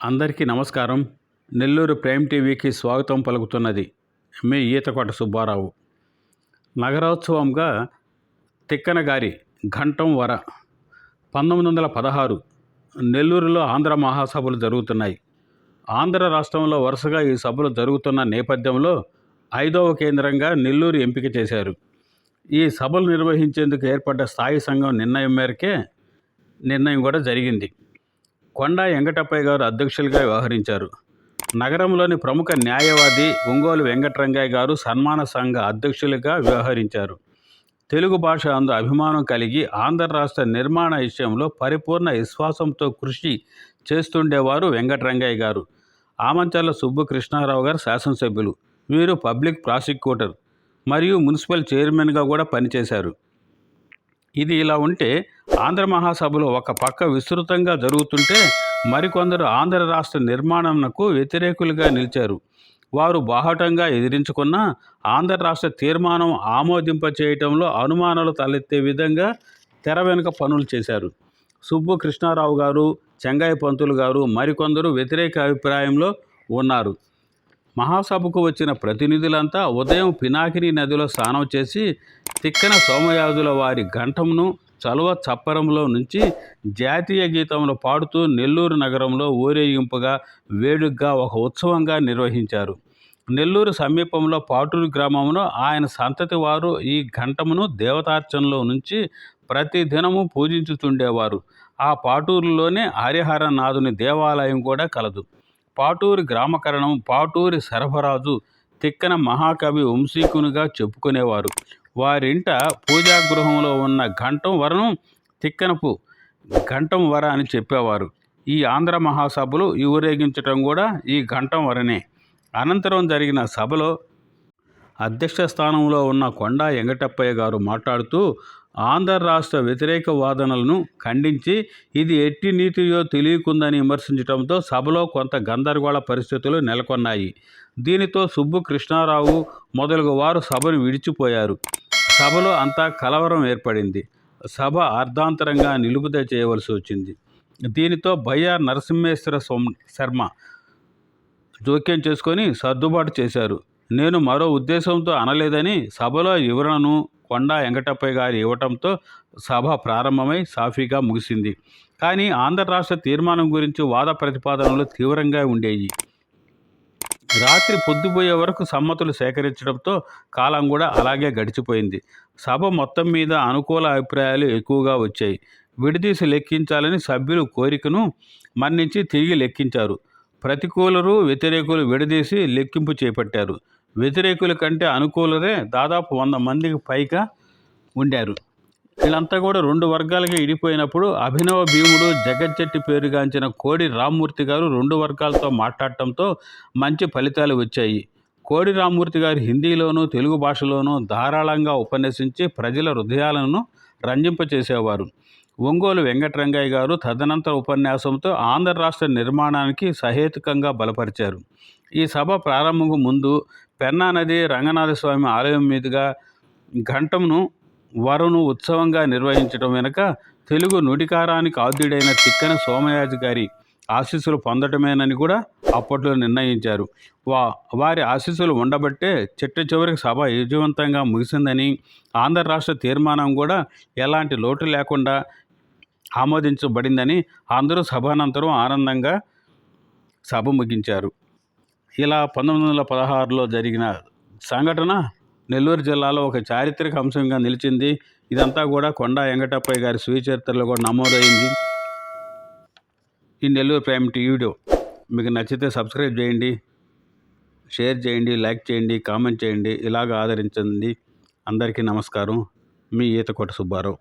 అందరికీ నమస్కారం. నెల్లూరు ప్రైమ్ టీవీకి స్వాగతం పలుకుతున్నది మీ ఈతకోట సుబ్బారావు. నగరోత్సవంగా తిక్కన గారి ఘంటం వర పంతొమ్మిది వందల పదహారు నెల్లూరులో ఆంధ్ర మహాసభలు జరుగుతున్నాయి. ఆంధ్ర రాష్ట్రంలో వరుసగా ఈ సభలు జరుగుతున్న నేపథ్యంలో ఐదవ కేంద్రంగా నెల్లూరు ఎంపిక చేశారు. ఈ సభలు నిర్వహించేందుకు ఏర్పడ్డ స్థాయి సంఘం నిర్ణయం మేరకే నిర్ణయం కూడా జరిగింది. కొండా వెంకటప్పయ్య గారు అధ్యక్షులుగా వ్యవహరించారు. నగరంలోని ప్రముఖ న్యాయవాది ఒంగోలు వెంకటరంగయ్య గారు సన్మాన సంఘ అధ్యక్షులుగా వ్యవహరించారు. తెలుగు భాష అందు అభిమానం కలిగి ఆంధ్ర రాష్ట్ర నిర్మాణ విషయంలో పరిపూర్ణ విశ్వాసంతో కృషి చేస్తుండేవారు వెంకటరంగయ్య గారు. ఆమంచర్ల సుబ్బు కృష్ణారావు గారు శాసనసభ్యులు. వీరు పబ్లిక్ ప్రాసిక్యూటర్. మరియు మున్సిపల్ చైర్మన్గా కూడా పనిచేశారు. ఇది ఇలా ఉంటే ఆంధ్ర మహాసభలో ఒక పక్క విస్తృతంగా జరుగుతుంటే మరికొందరు ఆంధ్ర రాష్ట్ర నిర్మాణంకు వ్యతిరేకులుగా నిలిచారు. వారు బాహటంగా ఎదిరించుకున్న ఆంధ్ర రాష్ట్ర తీర్మానం ఆమోదింప చేయటంలో అనుమానాలు తలెత్తే విధంగా తెర వెనుక పనులు చేశారు. సుబ్బు కృష్ణారావు గారు చెంగాయి పంతులు గారు మరికొందరు వ్యతిరేక అభిప్రాయంలో ఉన్నారు. మహాసభకు వచ్చిన ప్రతినిధులంతా ఉదయం పినాకిని నదిలో స్నానం చేసి తిక్కన సోమయాజుల వారి ఘంటమును చలువ చప్పరంలో నుంచి జాతీయ గీతంలో పాడుతూ నెల్లూరు నగరంలో ఊరేగింపుగా వేడుగ్గా ఒక ఉత్సవంగా నిర్వహించారు. నెల్లూరు సమీపంలో పాటూరు గ్రామంలో ఆయన సంతతి వారు ఈ ఘంటమును దేవతార్చనలో నుంచి ప్రతి దినము పూజించుతుండేవారు. ఆ పాటూరులోనే హరిహరనాథుని దేవాలయం కూడా కలదు. పాటూరి గ్రామకరణం పాటూరి సరఫరాజు తిక్కన మహాకవి వంశీకునిగా చెప్పుకునేవారు. వారింట పూజాగృహంలో ఉన్న ఘంటం వరను తిక్కనపు ఘంటం వర అని చెప్పేవారు. ఈ ఆంధ్ర మహాసభలు ఊరేగించటం కూడా ఈ ఘంటం వరనే. అనంతరం జరిగిన సభలో అధ్యక్ష స్థానంలో ఉన్న కొండా వెంకటప్పయ్య గారు మాట్లాడుతూ ఆంధ్ర రాష్ట్ర వ్యతిరేక వాదనలను ఖండించి ఇది ఎట్టి నీతియో తెలియకుందని విమర్శించడంతో సభలో కొంత గందరగోళ పరిస్థితులు నెలకొన్నాయి. దీనితో సుబ్బు కృష్ణారావు మొదలగు వారు సభను విడిచిపోయారు. సభలో అంతా కలవరం ఏర్పడింది. సభ అర్ధాంతరంగా నిలుపుద చేయవలసి వచ్చింది. దీనితో బయ్యార్ నరసింహేశ్వర శర్మ జోక్యం చేసుకొని సర్దుబాటు చేశారు. నేను మరో ఉద్దేశంతో అనలేదని సభలో వివరణను కొండా వెంకటప్పయ్య గారు ఇవ్వటంతో సభ ప్రారంభమై సాఫీగా ముగిసింది. కానీ ఆంధ్ర రాష్ట్ర తీర్మానం గురించి వాద ప్రతిపాదనలు తీవ్రంగా ఉండేవి రాత్రి పొద్దుపోయే వరకు సమ్మతులు సేకరించడంతో కాలం కూడా అలాగే గడిచిపోయింది. సభ మొత్తం మీద అనుకూల అభిప్రాయాలు ఎక్కువగా వచ్చాయి. విడదీసి లెక్కించాలని సభ్యులు కోరికను మన్నించి తిరిగి లెక్కించారు. ప్రతికూలరు వ్యతిరేకులు విడదీసి లెక్కింపు చేపట్టారు. వ్యతిరేకుల కంటే అనుకూలరే దాదాపు వంద మందికి పైగా ఉండారు. వీళ్ళంతా కూడా రెండు వర్గాలుగా ఇడిపోయినప్పుడు అభినవ భీముడు జగజ్జట్టి పేరుగాంచిన కోడి రామ్మూర్తి గారు రెండు వర్గాలతో మాట్లాడటంతో మంచి ఫలితాలు వచ్చాయి. కోడి రామ్మూర్తి గారు హిందీలోనూ తెలుగు భాషలోనూ ధారాళంగా ఉపన్యసించి ప్రజల హృదయాలను రంజింపచేసేవారు. ఒంగోలు వెంకటరంగయ్య గారు తదనంతర ఉపన్యాసంతో ఆంధ్ర రాష్ట్ర నిర్మాణానికి సహేతుకంగా బలపరిచారు. ఈ సభ ప్రారంభంకు ముందు పెన్నా నది రంగనాథ స్వామి ఆలయం మీదుగా ఘంటమును వరును ఉత్సవంగా నిర్వహించడం వెనుక తెలుగు నుడికారానికి ఆద్యుడైన తిక్కన సోమయాజి గారి ఆశీస్సులు పొందటమేనని కూడా అప్పట్లో నిర్ణయించారు. వా వారి ఆశీస్సులు ఉండబట్టే చిట్ట చివరికి సభ విజయవంతంగా ముగిసిందని ఆంధ్ర రాష్ట్ర తీర్మానం కూడా ఎలాంటి లోటు లేకుండా ఆమోదించబడిందని అందరూ సభానంతరం ఆనందంగా సభ ముగించారు. ఇలా పంతొమ్మిది వందల పదహారులో జరిగిన సంఘటన నెల్లూరు జిల్లాలో ఒక చారిత్రక అంశంగా నిలిచింది. ఇదంతా కూడా కొండా వెంకటప్పయ్య గారి స్వీచరిత్రలో కూడా నమోదైంది. ఈ నెల్లూరు ప్రైమ్ టీ వీడియో మీకు నచ్చితే సబ్స్క్రైబ్ చేయండి షేర్ చేయండి లైక్ చేయండి కామెంట్ చేయండి. ఇలాగ ఆదరించండి. అందరికీ నమస్కారం. మీ ఈతకోట సుబ్బారావు.